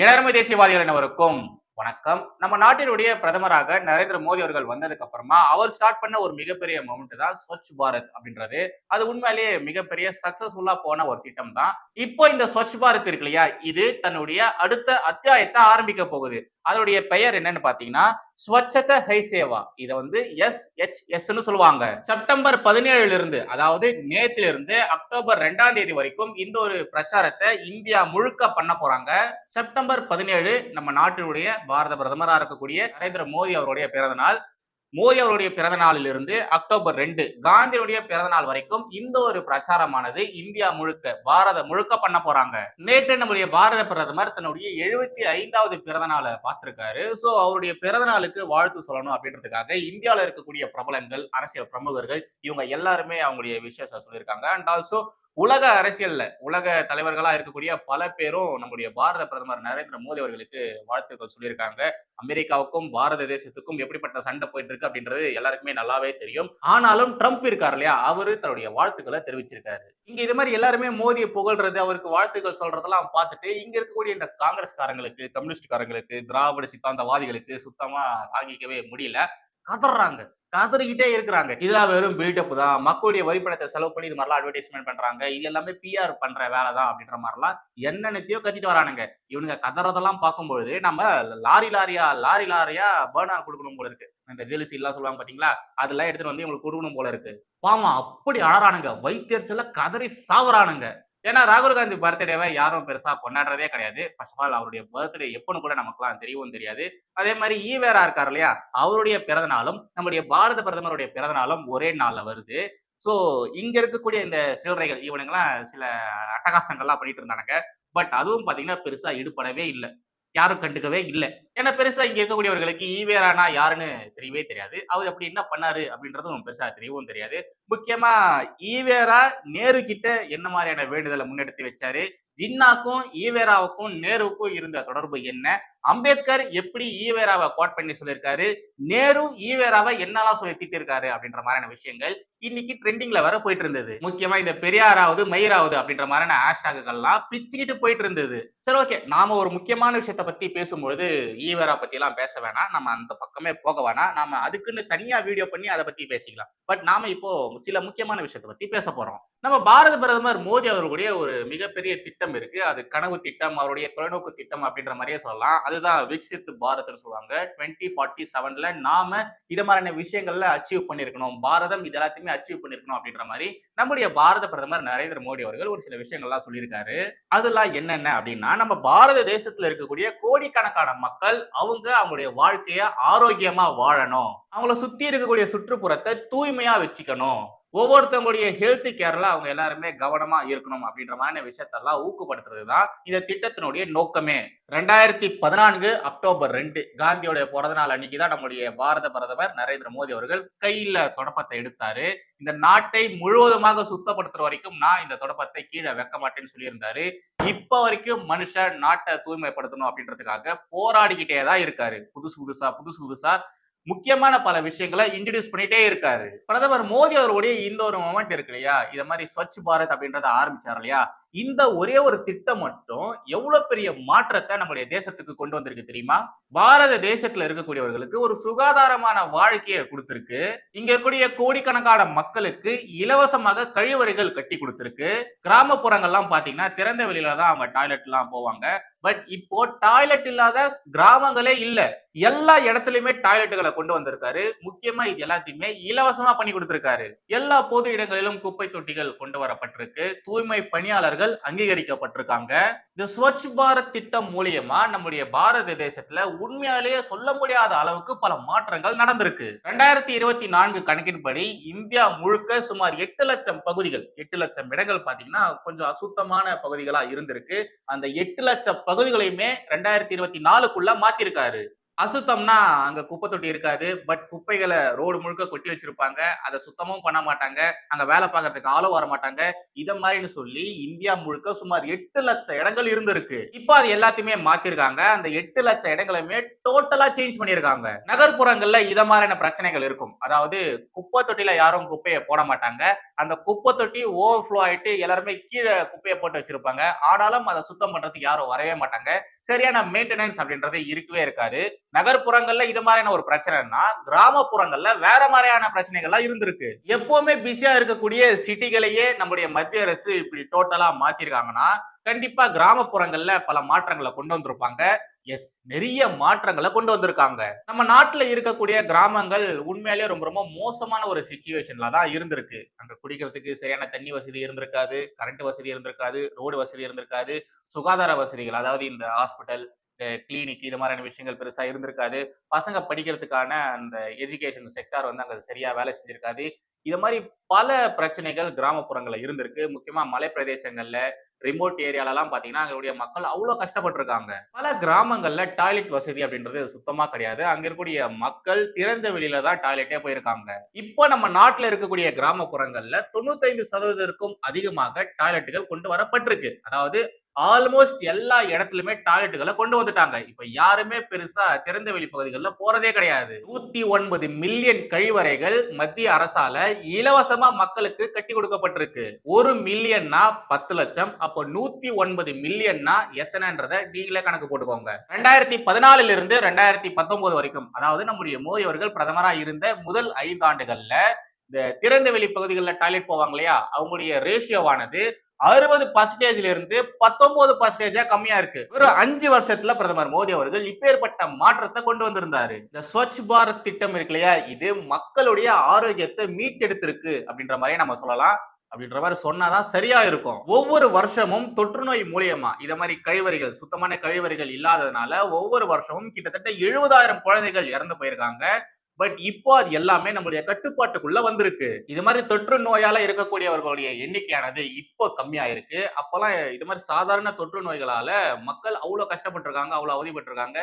இளமை தேசியவாதிகள் அனைவருக்கும் வணக்கம். நம்ம நாட்டினுடைய பிரதமராக நரேந்திர மோடி அவர்கள் வந்ததுக்கு அப்புறமா அவர் ஸ்டார்ட் பண்ண ஒரு மிகப்பெரிய மூமெண்ட் தான் ஸ்வச் பாரத் அப்படின்றது. அது உண்மையிலேயே மிகப்பெரிய சக்சஸ்ஃபுல்லா போன ஒரு திட்டம் தான். இப்போ இந்த ஸ்வச் பாரத் இருக்கு இல்லையா? இது தன்னுடைய அடுத்த அத்தியாயத்தை ஆரம்பிக்க போகுது. அதனுடைய பெயர் என்னன்னு பாத்தீங்கன்னா ஸ்வச்சத ஹை சேவா. இதை வந்து எஸ் எச் எஸ்ன்னு சொல்லுவாங்க. செப்டம்பர் பதினேழுல இருந்து அதாவது நேத்துல இருந்து அக்டோபர் ரெண்டாம் தேதி வரைக்கும் இந்த ஒரு பிரச்சாரத்தை இந்தியா முழுக்க பண்ண போறாங்க. செப்டம்பர் பதினேழு நம்ம நாட்டினுடைய பாரத பிரதமராக இருக்கக்கூடிய நரேந்திர மோடி அவருடைய பிறந்த நாள். மோடி அவருடைய பிறந்த நாளிலிருந்து அக்டோபர் ரெண்டு காந்தியுடைய பிறந்த நாள் வரைக்கும் இந்த ஒரு பிரச்சாரமானது இந்தியா முழுக்க பாரத முழுக்க பண்ண போறாங்க. நேற்று நம்முடைய பாரத பிரதமர் தன்னுடைய எழுபத்தி ஐந்தாவது பிறந்த நாளை பார்த்திருக்காரு. சோ அவருடைய பிறந்த நாளுக்கு வாழ்த்து சொல்லணும் அப்படின்றதுக்காக இந்தியாவில் இருக்கக்கூடிய பிரபலங்கள் அரசியல் பிரமுகர்கள் இவங்க எல்லாருமே அவங்களுடைய விஷயத்தை சொல்லியிருக்காங்க. அண்ட் ஆல்சோ உலக அரசியல்ல உலக தலைவர்களா இருக்கக்கூடிய பல பேரும் நம்முடைய பாரத பிரதமர் நரேந்திர மோடி அவர்களுக்கு வாழ்த்துக்கள் சொல்லியிருக்காங்க. அமெரிக்காவுக்கும் பாரத தேசத்துக்கும் எப்படிப்பட்ட சண்டை போயிட்டு இருக்கு அப்படின்றது எல்லாருக்குமே நல்லாவே தெரியும். ஆனாலும் ட்ரம்ப் இருக்கார் இல்லையா? அவரு தன்னுடைய வாழ்த்துக்களை தெரிவிச்சிருக்காரு. இங்க இது மாதிரி எல்லாருமே மோதியை புகழ்றது அவருக்கு வாழ்த்துக்கள் சொல்றதெல்லாம் பார்த்துட்டு இங்க இருக்கக்கூடிய இந்த காங்கிரஸ்காரங்களுக்கு கம்யூனிஸ்ட்காரங்களுக்கு திராவிட சித்தாந்தவாதிகளுக்கு சுத்தமா தாங்கிக்கவே முடியல. கதறாங்க கதறிக்கிட்டே இருக்கிறாங்க. இதெல்லாம் வெறும் பில்டப் தான். மக்களுடைய வரிப்பணத்தை செலவு பண்ணி இது மாதிரிலாம் அட்வர்டைஸ்மெண்ட் பண்றாங்க. இது எல்லாமே பிஆர் பண்ற வேலை தான் அப்படின்ற மாதிரிலாம் என்னென்னத்தையோ கத்திட்டு வரானுங்க. இவனுங்க கதறதெல்லாம் பார்க்கும்பொழுது நம்ம லாரி லாரியா லாரி லாரியா பேர்னர் கொடுக்கணும் போல இருக்கு. இந்த ஜெலிசி எல்லாம் சொல்லுவாங்க பாத்தீங்களா அதெல்லாம் எடுத்துட்டு வந்து இவங்களுக்கு கொடுக்கணும் போல இருக்கு. பாவம் அப்படி அழறானுங்க. வைத்தியர்ச்சல கதறி சாவறானுங்க. ஏன்னா ராகுல் காந்தி பர்த்டேவை யாரும் பெருசா கொண்டாடுறதே கிடையாது. ஃபர்ஸ்ட் ஆஃப் ஆல் அவருடைய பர்த்டே எப்போன்னு கூட நமக்குலாம் தெரியவும் தெரியாது. அதே மாதிரி ஈவேரா இருக்கார் இல்லையா? அவருடைய பிறந்தநாளும் நம்முடைய பாரத பிரதமருடைய பிறந்தநாளும் ஒரே நாள்ல வருது. ஸோ இங்க இருக்கக்கூடிய இந்த சில்லறைகள் இவனுங்கெல்லாம் சில அட்டகாசங்கள்லாம் பண்ணிட்டு இருந்தானுங்க. பட் அதுவும் பாத்தீங்கன்னா பெருசா ஈடுபடவே இல்லை. யாரும் கண்டுக்கவே இல்லை. ஏன்னா பெருசா இங்க இருக்கக்கூடியவர்களுக்கு ஈவேரானா யாருன்னு தெரியவே தெரியாது. அவர் அப்படி என்ன பண்ணாரு அப்படின்றதும் பெருசா தெரியவும் தெரியாது. முக்கியமா ஈவேரா நேரு கிட்ட என்ன மாதிரியான வேண்டுதலை முன்னெடுத்து வச்சாரு? ஜின்னாக்கும் ஈவேராவுக்கும் நேருவுக்கும் இருந்த தொடர்பு என்ன? அம்பேத்கர் எப்படி ஈவேராவை கோட் பண்ணி சொல்லியிருக்காரு? நேரு ஈவேராவை என்னெல்லாம் சொல்லி திட்டிருக்காரு அப்படின்ற மாதிரியான விஷயங்கள் இன்னைக்கு ட்ரெண்டிங்ல வர போயிட்டு இருந்தது. முக்கியமா இந்த பெரியாராவது மயிராவது அப்படின்ற மாதிரியான ஹேஷ்டாகுகள்லாம் பிச்சுக்கிட்டு போயிட்டு இருந்தது. சரி ஓகே நாம ஒரு முக்கியமான விஷயத்த பத்தி பேசும்பொழுது ஈவேரா பத்தி எல்லாம் பேச வேணாம். நம்ம அந்த பக்கமே போக வேணாம். நாம அதுக்குன்னு தனியா வீடியோ பண்ணி அதை பத்தி பேசிக்கலாம். பட் நாம இப்போ சில முக்கியமான விஷயத்த பத்தி பேச போறோம். நம்ம பாரத பிரதமர் மோடி அவர்களுடைய ஒரு மிகப்பெரிய திட்டம் இருக்கு. அது கனவு திட்டம் அவருடைய தொலைநோக்கு திட்டம் அப்படின்ற மாதிரியே சொல்லலாம். அதுதான் விக்சித் பாரத்னு சொல்லுவாங்க. டுவெண்ட்டி ஃபார்ட்டி செவன்ல நாம இது மாதிரியான விஷயங்கள்ல அச்சீவ் பண்ணிருக்கணும் பாரதம் இது எல்லாத்தையுமே அச்சீவ் பண்ணிருக்கணும் அப்படின்ற மாதிரி நம்முடைய பாரத பிரதமர் நரேந்திர மோடி அவர்கள் ஒரு சில விஷயங்கள்லாம் சொல்லியிருக்காரு. அதெல்லாம் என்னென்ன அப்படின்னா நம்ம பாரத தேசத்துல இருக்கக்கூடிய கோடிக்கணக்கான மக்கள் அவங்க அவங்களுடைய வாழ்க்கைய ஆரோக்கியமா வாழணும். அவங்கள சுத்தி இருக்கக்கூடிய சுற்றுப்புறத்தை தூய்மையா வச்சுக்கணும். ஒவ்வொருத்தவங்களுடைய ஹெல்த் கேர்ல அவங்க எல்லாருமே கவனமா இருக்கணும் அப்படின்ற மாதிரியான விஷயத்தெல்லாம் ஊக்கப்படுத்துறது தான் இந்த திட்டத்தினுடைய நோக்கமே. ரெண்டாயிரத்தி பதினான்கு அக்டோபர் ரெண்டு காந்தியோடைய பிறந்த நாள் அன்னைக்கு தான் நம்முடைய பாரத பிரதமர் நரேந்திர மோடி அவர்கள் கையில தொடப்பத்தை எடுத்தாரு. இந்த நாட்டை முழுவதுமாக சுத்தப்படுத்துற வரைக்கும் நான் இந்த தொடப்பத்தை கீழே வைக்க மாட்டேன்னு சொல்லியிருந்தாரு. இப்ப வரைக்கும் மனுஷன் நாட்டை தூய்மைப்படுத்தணும் அப்படின்றதுக்காக போராடிக்கிட்டே தான் இருக்காரு. புதுசு புதுசா புதுசு புதுசா முக்கியமான பல விஷயங்களை இன்ட்ரடியூஸ் பண்ணிட்டே இருக்காரு. பிரதமர் மோடி அவருடைய இந்த ஒரு மொமெண்ட் இருக்கு இல்லையா? இதை மாதிரி ஸ்வச் பாரத் அப்படின்றத ஆரம்பிச்சார் இல்லையா? இந்த ஒரே ஒரு திட்டம் மட்டும் எவ்வளவு பெரிய மாற்றத்தை நம்முடைய தேசத்துக்கு கொண்டு வந்திருக்கு தெரியுமா? பாரத தேசத்துல இருக்கக்கூடியவர்களுக்கு ஒரு சுகாதாரமான வாழ்க்கையை கொடுத்திருக்கு. இங்க இருக்கக்கூடிய கோடிக்கணக்கான மக்களுக்கு இலவசமாக கழிவறைகள் கட்டி கொடுத்திருக்கு. கிராமப்புறங்கள்லாம் பாத்தீங்கன்னா திறந்த வெளியில தான் அவங்க டாய்லெட் எல்லாம் போவாங்க. பட் இப்போ டாய்லெட் இல்லாத கிராமங்களே இல்ல. எல்லா இடத்துலயுமே டாய்லெட்டுகளை கொண்டு வந்திருக்காரு. முக்கியமா இது எல்லாத்தையுமே இலவசமா பண்ணி கொடுத்திருக்காரு. எல்லா பொது இடங்களிலும் குப்பை தொட்டிகள் கொண்டு வரப்பட்டிருக்கு. தூய்மை பணியாளர்கள் அங்கீகரிக்கப்பட்டிருக்காங்க. இந்த ஸ்வச் பாரத் திட்டம் மூலியமா நம்முடைய பாரத தேசத்துல உண்மையாலேயே சொல்ல முடியாத அளவுக்கு பல மாற்றங்கள் நடந்திருக்கு. ரெண்டாயிரத்தி இருபத்தி நான்கு கணக்கின்படி இந்தியா முழுக்க சுமார் எட்டு லட்சம் பகுதிகள் எட்டு லட்சம் இடங்கள் பாத்தீங்கன்னா கொஞ்சம் அசுத்தமான பகுதிகளா இருந்திருக்கு. அந்த எட்டு லட்சம் பகுதிகளையுமே ரெண்டாயிரத்தி இருபத்தி நாலுக்குள்ள மாத்திருக்காரு. அசுத்தம்னா அங்க குப்பை தொட்டி இருக்காது. பட் குப்பைகளை ரோடு முழுக்க கொட்டி வச்சிருப்பாங்க. அதை சுத்தமும் பண்ண மாட்டாங்க. அங்க வேலை பார்க்கறதுக்கு ஆளும் வர மாட்டாங்க. இத மாதிரின்னு சொல்லி இந்தியா முழுக்க சுமார் எட்டு லட்சம் இடங்கள் இருந்திருக்கு. இப்போ அது எல்லாத்தையுமே மாத்திருக்காங்க. அந்த எட்டு லட்சம் இடங்களுமே டோட்டலா சேஞ்ச் பண்ணிருக்காங்க. நகர்ப்புறங்கள்ல இத மாதிரியான பிரச்சனைகள் இருக்கும். அதாவது குப்பை தொட்டில யாரும் குப்பையை போட மாட்டாங்க. அந்த குப்பை தொட்டி ஓவர்ஃப்ளோ ஆயிட்டு எல்லாருமே கீழே குப்பையை போட்டு வச்சிருப்பாங்க. ஆனாலும் அதை சுத்தம் பண்றதுக்கு யாரும் வரவே மாட்டாங்க. சரியான மெயின்டெனன்ஸ் அப்படின்றது இருக்கவே இருக்காது. நகர்ப்புறங்கள்ல இது மாதிரியான ஒரு பிரச்சனைனா கிராமப்புறங்கள்ல வேற மாதிரியான பிரச்சனைகள்லாம் இருந்திருக்கு. எப்பவுமே பிஸியா இருக்கக்கூடிய சிட்டிகளையே நம்முடைய மத்திய அரசு இப்படி டோட்டலா மாத்திருக்காங்கன்னா கண்டிப்பா கிராமப்புறங்கள்ல பல மாற்றங்களை கொண்டு வந்திருப்பாங்க. எஸ் நிறைய மாற்றங்களை கொண்டு வந்திருக்காங்க. நம்ம நாட்டுல இருக்கக்கூடிய கிராமங்கள் உண்மையிலேயே ரொம்ப ரொம்ப மோசமான ஒரு சுச்சுவேஷன்ல தான் இருந்திருக்கு. அங்க குடிக்கிறதுக்கு சரியான தண்ணி வசதி இருந்திருக்காது கரண்ட் வசதி இருந்திருக்காது ரோடு வசதி இருந்திருக்காது சுகாதார வசதிகள் அதாவது இந்த ஹாஸ்பிட்டல் கிளினிக் இது மாதிரியான விஷயங்கள் பெருசா இருந்திருக்காது. பசங்க படிக்கிறதுக்கான அந்த எஜுகேஷன் செக்டார் வந்து அங்கே சரியா வேலை செஞ்சிருக்காது. இது மாதிரி பல பிரச்சனைகள் கிராமப்புறங்கள்ல இருந்திருக்கு. முக்கியமா மலை பிரதேசங்கள்ல ரிமோட் ஏரியாலலாம் பார்த்தீங்கன்னா அங்களுடைய மக்கள் அவ்வளோ கஷ்டப்பட்டிருக்காங்க. பல கிராமங்களில் டாய்லெட் வசதி அப்படின்றது சுத்தமாக கிடையாது. அங்கே இருக்கக்கூடிய மக்கள் திறந்த வெளியில தான் டாய்லெட்டே போயிருக்காங்க. இப்போ நம்ம நாட்டில் இருக்கக்கூடிய கிராமப்புறங்களில் தொண்ணூத்தைந்து சதவீதத்திற்கும் அதிகமாக டாய்லெட்டுகள் கொண்டு வரப்பட்டிருக்கு. அதாவது ஆல்மோஸ்ட் எல்லா இடத்துலயுமே டாய்லெட்டுகளை கொண்டு வந்துட்டாங்க. இப்ப யாருமே பெருசா திறந்த வெளி பகுதிகளில் போறதே கிடையாது. நூத்தி ஒன்பது மில்லியன் கழிவறைகள் மத்திய அரசால இலவசமா மக்களுக்கு கட்டி கொடுக்கப்பட்டிருக்கு. ஒரு மில்லியன்னா பத்து லட்சம் அப்போ நூத்தி ஒன்பது மில்லியன்னா எத்தனைன்றத நீங்களே கணக்கு போட்டுக்கோங்க. ரெண்டாயிரத்தி பதினாலுல இருந்து ரெண்டாயிரத்தி பத்தொன்பது வரைக்கும் அதாவது நம்முடைய மோடி அவர்கள் பிரதமரா இருந்த முதல் ஐந்து ஆண்டுகள்ல இந்த திறந்த வெளி பகுதிகளில் டாய்லெட் போவாங்க இல்லையா? அவங்களுடைய ரேஷியோவானது அறுபது பர்சன்டேஜ்ல இருந்து பத்தொன்பது பர்சன்டேஜா கம்மியா இருக்கு. ஒரு அஞ்சு வருஷத்துல பிரதமர் மோடி அவர்கள் இப்பேற்பட்ட மாற்றத்தை கொண்டு வந்திருந்தாரு. இந்த ஸ்வச் பாரத் திட்டம் இருக்கு இல்லையா? இது மக்களுடைய ஆரோக்கியத்தை மீட்டெடுத்திருக்கு அப்படின்ற மாதிரி நம்ம சொல்லலாம். அப்படின்ற மாதிரி சொன்னாதான் சரியா இருக்கும். ஒவ்வொரு வருஷமும் தொற்று நோய் மூலியமா இத மாதிரி கழிவறைகள் சுத்தமான கழிவறைகள் இல்லாததுனால ஒவ்வொரு வருஷமும் கிட்டத்தட்ட எழுபதாயிரம் குழந்தைகள் இறந்து போயிருக்காங்க. பட் இப்போ அது எல்லாமே நம்மளுடைய கட்டுப்பாட்டுக்குள்ள வந்திருக்கு. இது மாதிரி தொற்று நோயால இருக்கக்கூடியவர்களுடைய எண்ணிக்கையானது இப்போ கம்மியாயிருக்கு. அப்பெல்லாம் இது மாதிரி சாதாரண தொற்று நோய்களால மக்கள் அவ்வளவு கஷ்டப்பட்டிருக்காங்க அவ்வளவு அவதிப்பட்டிருக்காங்க.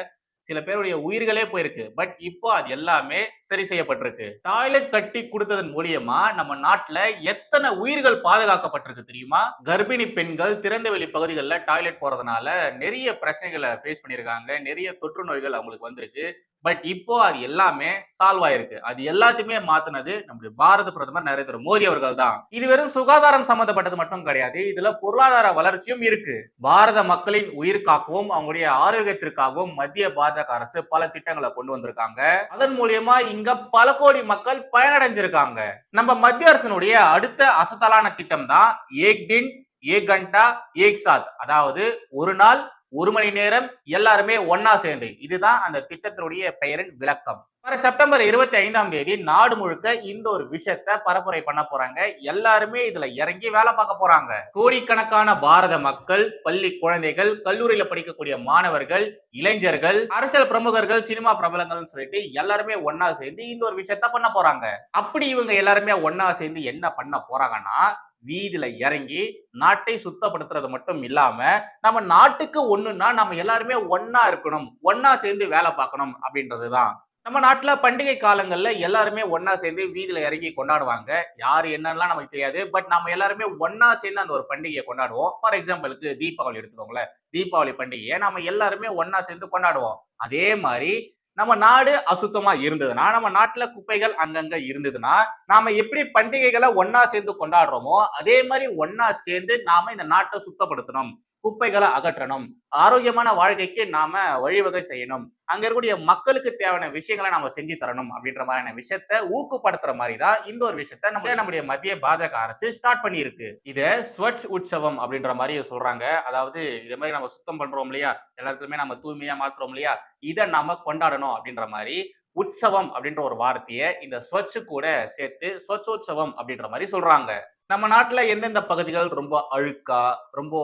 சில பேருடைய உயிர்களே போயிருக்கு. பட் இப்போ அது எல்லாமே சரி செய்யப்பட்டிருக்கு. டாய்லெட் கட்டி கொடுத்ததன் மூலியமா நம்ம நாட்டுல எத்தனை உயிர்கள் பாதுகாக்கப்பட்டிருக்கு தெரியுமா? கர்ப்பிணி பெண்கள் திறந்தவெளி பகுதிகளில் டாய்லெட் போறதுனால நிறைய பிரச்சனைகளை ஃபேஸ் பண்ணியிருக்காங்க. நிறைய தொற்று நோய்கள் அவங்களுக்கு வந்திருக்கு. பட் இப்போ அது எல்லாமே சால்வ் ஆயிருக்கு. அது எல்லாத்தையுமே மாத்தினது நம்முடைய பாரத பிரதமர் நரேந்திர மோடி அவர்கள் தான் இது வெறும் சுகாதாரம் சம்பந்தப்பட்டது மட்டும் கிடையாது. இதுல பொருளாதார வளர்ச்சியும் இருக்கு. பாரத மக்களின் உயிருக்காகவும் அவங்களுடைய ஆரோக்கியத்திற்காகவும் மத்திய பாஜக அரசு பல திட்டங்களை கொண்டு வந்திருக்காங்க. அதன் மூலியமா இங்க பல கோடி மக்கள் பயனடைஞ்சிருக்காங்க. நம்ம மத்திய அரசினுடைய அடுத்த அசத்தலான திட்டம் தான் ஏக் தின் ஏக் கண்டா ஏக் சாத் அதாவது ஒரு நாள் ஒரு மணி நேரம் எல்லாருமே ஒன்னா சேர்ந்து. இதுதான் அந்த திட்டத்தினுடைய பெயரின் விளக்கம். வர செப்டம்பர் இருபத்தி ஐந்தாம் தேதி நாடு முழுக்க இந்த ஒரு விஷயத்த பரப்புரை பண்ண போறாங்க. எல்லாருமே இதுல இறங்கி வேலை பார்க்க போறாங்க. கோடிக்கணக்கான பாரத மக்கள் பள்ளி குழந்தைகள் கல்லூரியில படிக்கக்கூடிய மாணவர்கள் இளைஞர்கள் அரசியல் பிரமுகர்கள் சினிமா பிரபலங்கள்னு சொல்லிட்டு எல்லாருமே ஒன்னா சேர்ந்து இந்த ஒரு விஷயத்த பண்ண போறாங்க. அப்படி இவங்க எல்லாருமே ஒன்னா சேர்ந்து என்ன பண்ண போறாங்கன்னா வீதியில இறங்கி நாட்டை சுத்தப்படுத்துறது மட்டும் இல்லாம நம்ம நாட்டுக்கு ஒண்ணுன்னா நம்ம எல்லாருமே ஒன்னா இருக்கணும் ஒன்னா சேர்ந்து வேலை பார்க்கணும் அப்படின்றதுதான். நம்ம நாட்டுல பண்டிகை காலங்கள்ல எல்லாருமே ஒன்னா சேர்ந்து வீதியில இறங்கி கொண்டாடுவாங்க. யாரு என்னன்னா நமக்கு தெரியாது. பட் நம்ம எல்லாருமே ஒன்னா சேர்ந்து அந்த ஒரு பண்டிகையை கொண்டாடுவோம். ஃபார் எக்ஸாம்பிளுக்கு தீபாவளி எடுத்துக்கோங்களேன். தீபாவளி பண்டிகையை நம்ம எல்லாருமே ஒன்னா சேர்ந்து கொண்டாடுவோம். அதே மாதிரி நம்ம நாடு அசுத்தமா இருந்ததுன்னா நம்ம நாட்டுல குப்பைகள் அங்கங்க இருந்ததுன்னா நாம எப்படி பண்டிகைகளை ஒன்னா சேர்ந்து கொண்டாடுறோமோ அதே மாதிரி ஒன்னா சேர்ந்து நாம இந்த நாட்டை சுத்தப்படுத்தணும். குப்பைகளை அகற்றணும். ஆரோக்கியமான வாழ்க்கைக்கு நாம வழிவகை செய்யணும். அங்க இருக்கக்கூடிய மக்களுக்கு தேவையான விஷயங்களை நாம செஞ்சு தரணும் அப்படின்ற மாதிரியான விஷயத்த ஊக்கப்படுத்துற மாதிரி தான் இந்த ஒரு விஷயத்த நம்ம நம்முடைய மத்திய பாஜக அரசு ஸ்டார்ட் பண்ணியிருக்கு. இதை ஸ்வச் உற்சவம் அப்படின்ற மாதிரி சொல்றாங்க. அதாவது இதே மாதிரி நம்ம சுத்தம் பண்றோம் இல்லையா? எல்லாத்துலயுமே நம்ம தூய்மையா மாத்துறோம் இல்லையா? இதை நாம கொண்டாடணும் அப்படின்ற மாதிரி உற்சவம் அப்படின்ற ஒரு வார்த்தையை இந்த ஸ்வச் கூட சேர்த்து ஸ்வச்சோற்சவம் அப்படின்ற மாதிரி சொல்றாங்க. நம்ம நாட்டுல எந்தெந்த பகுதிகள் ரொம்ப அழுக்கா ரொம்ப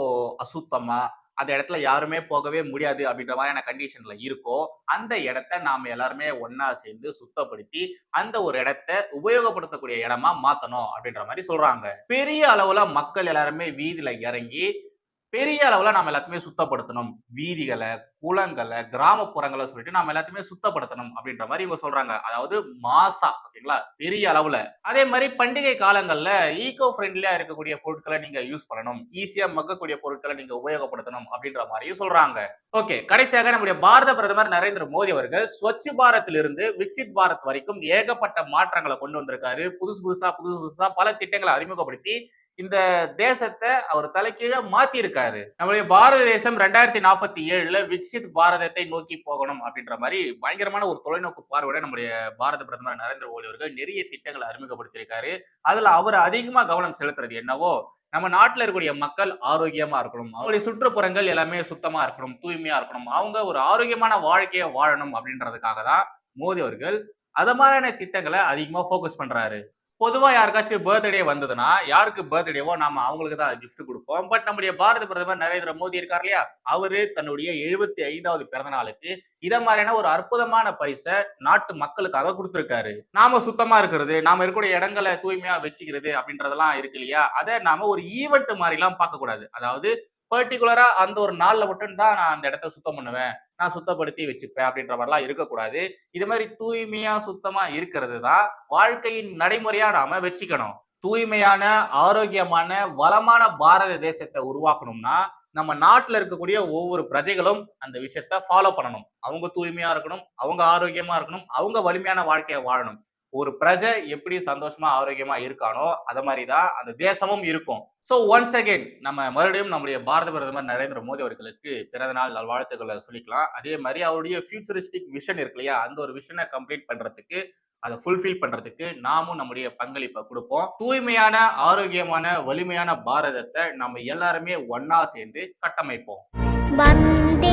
அசுத்தமா அந்த இடத்துல யாருமே போகவே முடியாது அப்படின்ற மாதிரியான கண்டிஷன்ல இருக்கோ அந்த இடத்த நாம எல்லாருமே ஒன்னா சேர்ந்து சுத்தப்படுத்தி அந்த ஒரு இடத்த உபயோகப்படுத்தக்கூடிய இடமா மாத்தணும் அப்படின்ற மாதிரி சொல்றாங்க. பெரிய அளவுல மக்கள் எல்லாருமே வீதியில இறங்கி பெரிய அளவில் நம்ம எல்லாத்தையுமே சுத்தப்படுத்தணும். வீதிகளை குளங்களை கிராமப்புறங்களை சொல்லிட்டு நாம எல்லாத்தையுமே சுத்தப்படுத்தணும் அப்படின்ற மாதிரி இவங்க சொல்றாங்க. அதாவது மாசா ஓகேங்களா? பெரிய அளவுல. அதே மாதிரி பண்டிகை காலங்கள்ல ஈகோ ஃப்ரெண்ட்லியா இருக்கக்கூடிய பொருட்களை நீங்க யூஸ் பண்ணணும். ஈஸியா மக்கக்கூடிய பொருட்களை நீங்க உபயோகப்படுத்தணும் அப்படின்ற மாதிரியும் சொல்றாங்க. ஓகே கடைசியாக நம்முடைய பாரத பிரதமர் நரேந்திர மோடி அவர்கள் ஸ்வச் பாரத்திலிருந்து விக்சித் பாரத் வரைக்கும் ஏகப்பட்ட மாற்றங்களை கொண்டு வந்திருக்காரு. புதுசு புதுசா புதுசு புதுசா பல திட்டங்களை அறிமுகப்படுத்தி இந்த தேசத்தை அவர் தலைக்கீழ மாத்தி இருக்காரு நம்மளுடைய பாரத தேசம் ரெண்டாயிரத்தி நாற்பத்தி ஏழுல விக்சித் பாரதத்தை நோக்கி போகணும் அப்படின்ற மாதிரி பயங்கரமான ஒரு தொலைநோக்கு பார்வையோட நம்முடைய பாரத பிரதமர் நரேந்திர மோடி அவர்கள் நிறைய திட்டங்களை அறிமுகப்படுத்தியிருக்காரு. அதுல அவர் அதிகமா கவனம் செலுத்துறது என்னவோ நம்ம நாட்டில் இருக்கக்கூடிய மக்கள் ஆரோக்கியமா இருக்கணும் அவங்களுடைய சுற்றுப்புறங்கள் எல்லாமே சுத்தமா இருக்கணும் தூய்மையா இருக்கணும் அவங்க ஒரு ஆரோக்கியமான வாழ்க்கையை வாழணும் அப்படின்றதுக்காக தான் மோடி அவர்கள் அத மாதிரியான திட்டங்களை அதிகமா ஃபோக்கஸ் பண்றாரு. பொதுவா யாருக்காச்சும் பர்த்டே வந்ததுன்னா யாருக்கு பர்த்டேவோ நாம அவங்களுக்கு தான் கிஃப்ட் கொடுப்போம். பட் நம்முடைய பாரத பிரதமர் நரேந்திர மோடி இருக்கார் இல்லையா? அவரு தன்னுடைய எழுபத்தி ஐந்தாவது பிறந்த நாளுக்கு இத மாதிரியான ஒரு அற்புதமான பரிசை நாட்டு மக்களுக்காக கொடுத்துருக்காரு. நாம சுத்தமா இருக்கிறது நாம இருக்கக்கூடிய இடங்களை தூய்மையா வச்சுக்கிறது அப்படின்றதெல்லாம் இருக்கு இல்லையா? அதை நாம ஒரு ஈவெண்ட் மாதிரி எல்லாம் பார்க்க கூடாது அதாவது பர்டிகுலரா அந்த ஒரு நாள்ல மட்டும் தான் நான் அந்த இடத்த சுத்தம் பண்ணுவேன். நான் சுத்தப்படுத்தி வச்சுப்பேன் அப்படின்ற மாதிரிலாம் இருக்கக்கூடாது. இது மாதிரி தூய்மையா சுத்தமா இருக்கிறது தான் வாழ்க்கையின் நடைமுறையா நாம வச்சுக்கணும். தூய்மையான ஆரோக்கியமான வளமான பாரத தேசத்தை உருவாக்கணும்னா நம்ம நாட்டுல இருக்கக்கூடிய ஒவ்வொரு பிரஜைகளும் அந்த விஷயத்த ஃபாலோ பண்ணணும். அவங்க தூய்மையா இருக்கணும் அவங்க ஆரோக்கியமா இருக்கணும் அவங்க வலிமையான வாழ்க்கையை வாழணும். ஒரு பிரஜை எப்படி சந்தோஷமா ஆரோக்கியமா இருக்கானோ அத மாதிரி தான் அந்த தேசமும் இருக்கும். ஸோ ஒன்ஸ் அகெயின் நம்ம மறுபடியும் நம்முடைய பாரத பிரதமர் நரேந்திர மோடி அவர்களுக்கு பிறந்த நாள் நல்வாழ்த்துக்களை சொல்லிக்கலாம். அதே மாதிரி அவருடைய ஃபியூச்சரிஸ்டிக் விஷன் இருக்கு இல்லையா? அந்த ஒரு விஷனை கம்ப்ளீட் பண்றதுக்கு அதை ஃபுல்ஃபில் பண்றதுக்கு நாமும் நம்முடைய பங்களிப்பை கொடுப்போம். தூய்மையான ஆரோக்கியமான வலிமையான பாரதத்தை நம்ம எல்லாருமே ஒன்னா சேர்ந்து கட்டமைப்போம். வந்தே